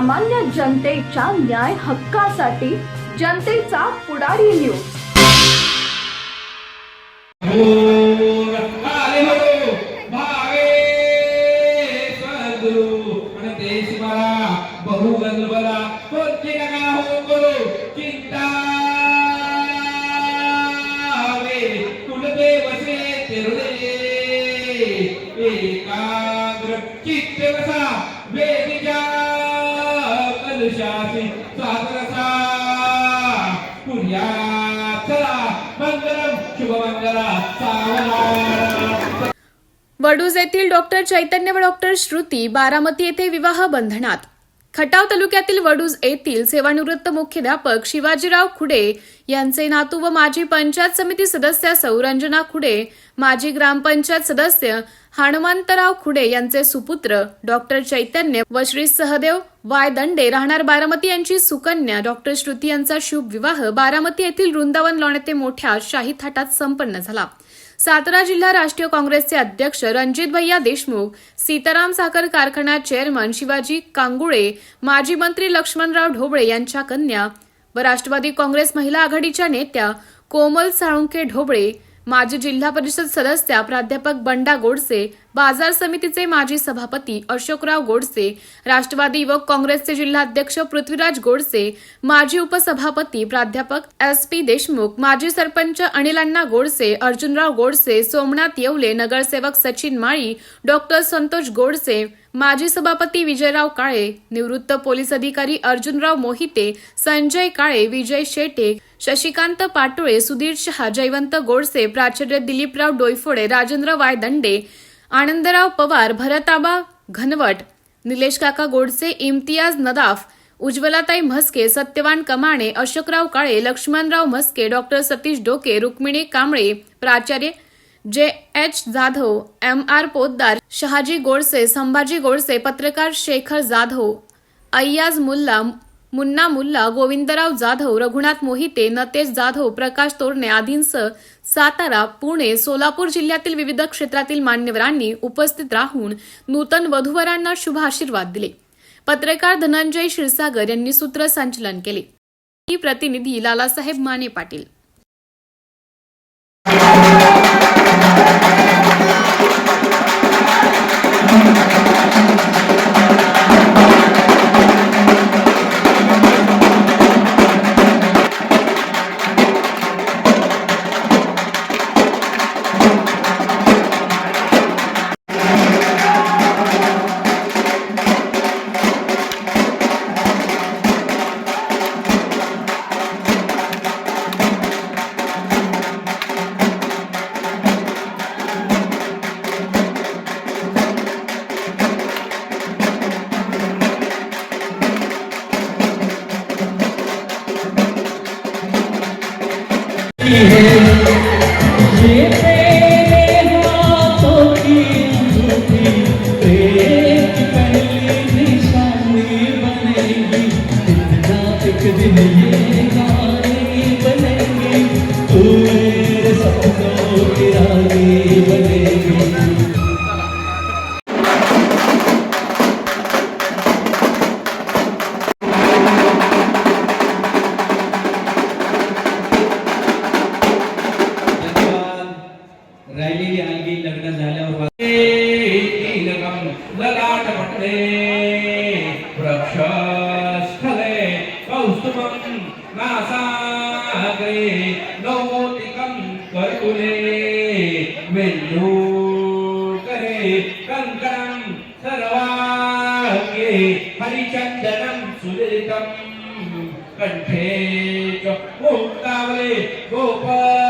सामान्य जनतेच्या न्याय हक्कासाठी जनतेचा पुढारी न्यूज भोर पुर्या चला. मंगलम शुभमंगला वडूज येथील डॉक्टर चैतन्य व डॉक्टर श्रुती बारामती येथे विवाह बंधनात. खटाव तालुक्यातील वडूज येथील सेवानिवृत्त मुख्याध्यापक शिवाजीराव खुडे यांचे नातू व माजी पंचायत समिती सदस्य सौरंजना खुडे माजी ग्रामपंचायत सदस्य हनुमंतराव खुडे यांचे सुपुत्र डॉक्टर चैतन्य व श्री सहदेव वाय दंडे राहणार बारामती यांची सुकन्या डॉक्टर श्रुती यांचा शुभ विवाह बारामती येथील वृंदावन लॉण्याते मोठ्या शाही थाटात संपन्न झाला. सातारा जिल्हा राष्ट्रीय काँग्रेसचे अध्यक्ष रणजित भैया देशमुख सीताराम साखर कारखाना चेअरमन शिवाजी कांगुळे माजी मंत्री लक्ष्मणराव ढोबळे यांच्या कन्या व राष्ट्रवादी काँग्रेस महिला आघाडीच्या नेत्या कोमल साळुंके ढोबळे माजी जिल्हा परिषद सदस्या प्राध्यापक बंडा गोडसे बाजार समितीचे माजी सभापती अशोकराव गोडसे राष्ट्रवादी युवक काँग्रेसचे जिल्हाध्यक्ष पृथ्वीराज गोडसे माजी उपसभापती प्राध्यापक एस पी देशमुख माजी सरपंच अनिलांना गोडसे अर्जुनराव गोडसे सोमनाथ येवले नगरसेवक सचिन माळी डॉक्टर संतोष गोडसे माजी सभापती विजयराव काळे निवृत्त पोलीस अधिकारी अर्जुनराव मोहिते संजय काळे विजय शेटे शशिकांत पाटोळे सुधीर शहा जयवंत गोडसे प्राचार्य दिलीपराव डोईफोडे राजेंद्र वायदंडे आनंदराव पवार भरताबा घनवट निलेश काका गोडसे इम्तियाज नदाफ उज्ज्वलाताई म्हस्के सत्यवान कमाणे अशोकराव काळे लक्ष्मणराव म्हस्के डॉक्टर सतीश डोके रुक्मिणी कांबळे प्राचार्य J H Jadhav M R Poddar Shahaji Godse Sambhaji Godse पत्रकार शेखर जाधव अय्याज मुल्ला मुन्ना मुल्ला गोविंदराव जाधव रघुनाथ मोहिते नतेश जाधव प्रकाश तोरणे आदींसह सातारा पुणे सोलापूर जिल्ह्यातील विविध क्षेत्रातील मान्यवरांनी उपस्थित राहून नूतन वधूवरांना शुभ आशीर्वाद दिले. पत्रकार धनंजय क्षीरसागर यांनी सूत्रसंचलन केले. ही प्रतिनिधी लालासाहेब माने पाटील. झालेली आलगी लग्न झाल्यावर नीलकम ललाट पटले वृक्षस्थले कौस्तुभम नासाग्रे लौकिकम कर्तुले वेल्लू करे, कंकणम, सर्वांगे, हरिचंदनम सुलितम कंठे च मुक्तावले, गोपाल।